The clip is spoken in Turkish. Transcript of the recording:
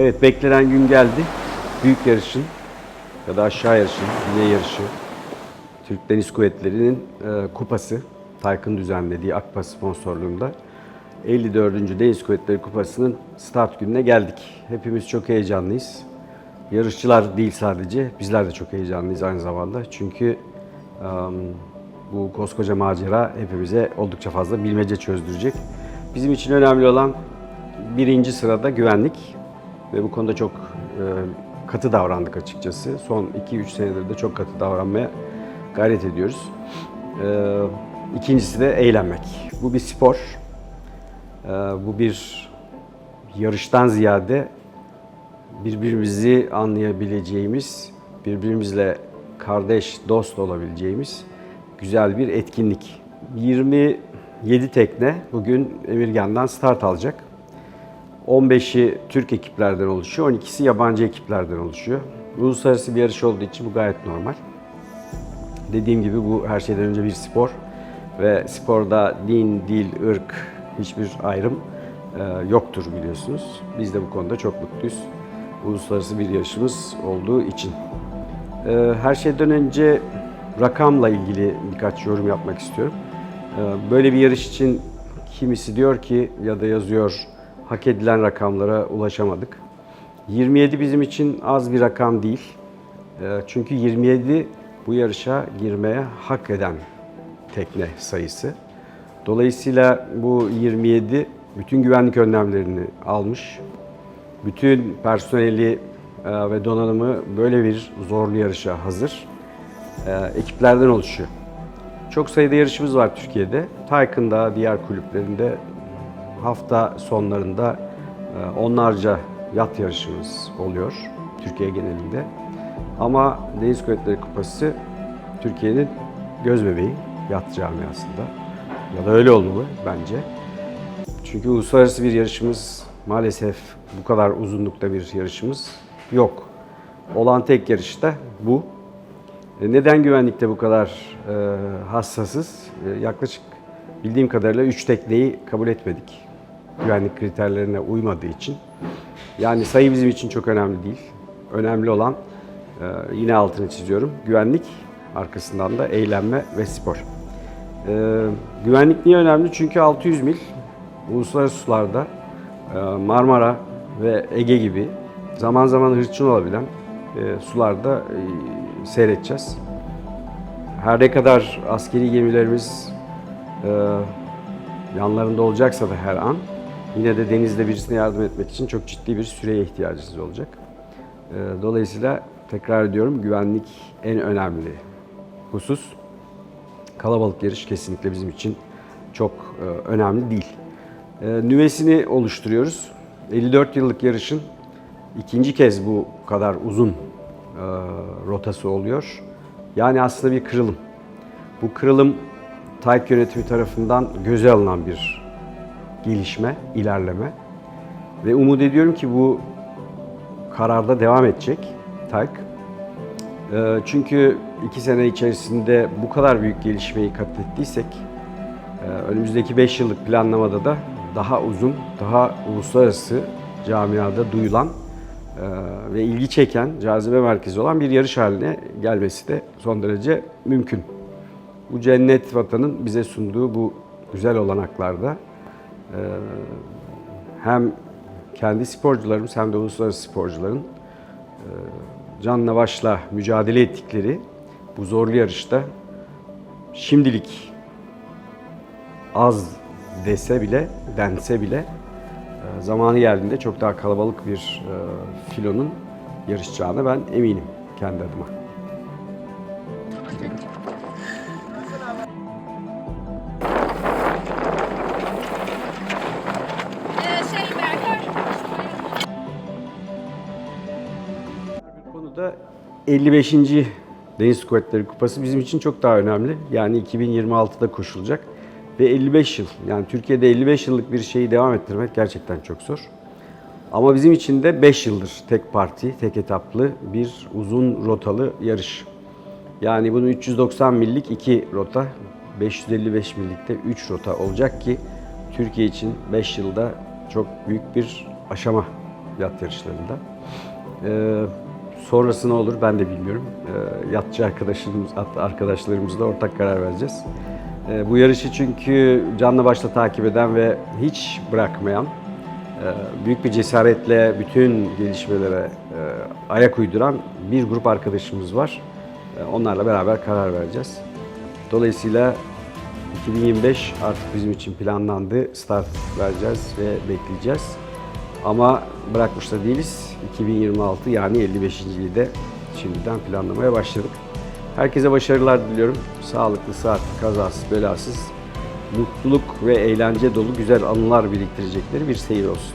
Evet beklenen gün geldi. Büyük yarışın ya da aşağı yarışın, güney yarışı. Türk Deniz Kuvvetleri'nin e, kupası. Taykın düzenlediği Akpa sponsorluğunda 54. Deniz Kuvvetleri Kupası'nın start gününe geldik. Hepimiz çok heyecanlıyız. Yarışçılar değil sadece, bizler de çok heyecanlıyız aynı zamanda. Çünkü e, bu koskoca macera hepimize oldukça fazla bilmece çözdürecek. Bizim için önemli olan birinci sırada güvenlik ve bu konuda çok e, katı davrandık açıkçası. Son 2-3 senedir de çok katı davranmaya gayret ediyoruz. E, ikincisi de eğlenmek. Bu bir spor. E, bu bir yarıştan ziyade birbirimizi anlayabileceğimiz, birbirimizle kardeş, dost olabileceğimiz güzel bir etkinlik. 27 tekne bugün Emirgan'dan start alacak. 15'i Türk ekiplerden oluşuyor, 12'si yabancı ekiplerden oluşuyor. Uluslararası bir yarış olduğu için bu gayet normal. Dediğim gibi bu her şeyden önce bir spor ve sporda din, dil, ırk hiçbir ayrım e, yoktur biliyorsunuz. Biz de bu konuda çok mutluyuz. Uluslararası bir yarışımız olduğu için. E, her şeyden önce rakamla ilgili birkaç yorum yapmak istiyorum. E, böyle bir yarış için kimisi diyor ki ya da yazıyor hak edilen rakamlara ulaşamadık. 27 bizim için az bir rakam değil. E, Çünkü 27 bu yarışa girmeye hak eden tekne sayısı. Dolayısıyla bu 27 bütün güvenlik önlemlerini almış. Bütün personeli e, ve donanımı böyle bir zorlu yarışa hazır. E, Ekiplerden oluşuyor. Çok sayıda yarışımız var Türkiye'de. Taykın'da, diğer kulüplerinde hafta sonlarında e, onlarca yat yarışımız oluyor Türkiye genelinde. Ama Deniz Kuvvetleri Kupası Türkiye'nin göz bebeği yat camiasında. Ya da öyle olmalı bence. Çünkü uluslararası bir yarışımız maalesef bu kadar uzunlukta bir yarışımız yok. Olan tek yarış da bu. E, Neden güvenlikte bu kadar e, hassasız? Yaklaşık bildiğim kadarıyla 3 tekneyi kabul etmedik. Güvenlik kriterlerine uymadığı için. Yani sayı bizim için çok önemli değil. Önemli olan e, yine altını çiziyorum. Güvenlik, arkasından da eğlenme ve spor. E, güvenlik niye önemli? Çünkü 600 mil uluslararası sularda e, Marmara ve Ege gibi zaman zaman hırçın olabilen sularda seyredeceğiz. Her ne kadar askeri gemilerimiz yanlarında olacaksa da her an yine de denizde birisine yardım etmek için çok ciddi bir süreye ihtiyacınız olacak. E, Dolayısıyla tekrar ediyorum güvenlik en önemli husus. Kalabalık yarış kesinlikle bizim için çok e, önemli değil. E, nüvesini oluşturuyoruz. 54 yıllık yarışın ikinci kez bu kadar uzun e, rotası oluyor. Yani aslında bir kırılım. Bu kırılım TAYK yönetimi tarafından göze alınan bir gelişme, ilerleme. Ve umut ediyorum ki bu kararda devam edecek TAYK. E, çünkü iki sene içerisinde bu kadar büyük gelişmeyi kat ettiysek, e, önümüzdeki 5 yıllık planlamada da daha uzun, daha uluslararası camiada duyulan e, ve ilgi çeken, cazibe merkezi olan bir yarış haline gelmesi de son derece mümkün. Bu cennet vatanın bize sunduğu bu güzel olanaklarda hem kendi sporcularımız hem de uluslararası sporcuların e, canla başla mücadele ettikleri bu zorlu yarışta şimdilik az dese bile, dense bile e, zamanı geldiğinde çok daha kalabalık bir e, filonun yarışacağına ben eminim kendi adıma. 55. Deniz Kuvvetleri Kupası bizim için çok daha önemli. Yani 2026'da koşulacak. Ve 55 yıl, yani Türkiye'de 55 yıllık bir şeyi devam ettirmek gerçekten çok zor. Ama bizim için de 5 yıldır tek parti, tek etaplı bir uzun rotalı yarış. Yani bunun 390 millik 2 rota, 555 millikte 3 rota olacak ki Türkiye için 5 yılda çok büyük bir aşama yat yarışlarında. Ee, sonrası ne olur ben de bilmiyorum. Ee, yatçı arkadaşlarımız, arkadaşlarımızla ortak karar vereceğiz. Ee, bu yarışı çünkü canla başla takip eden ve hiç bırakmayan, e, büyük bir cesaretle bütün gelişmelere e, ayak uyduran bir grup arkadaşımız var. E, onlarla beraber karar vereceğiz. Dolayısıyla 2025 artık bizim için planlandı. Start vereceğiz ve bekleyeceğiz. Ama bırakmış da değiliz. 2026 yani 55. de şimdiden planlamaya başladık. Herkese başarılar diliyorum. Sağlıklı, saatli, kazasız, belasız, mutluluk ve eğlence dolu güzel anılar biriktirecekleri bir seyir olsun.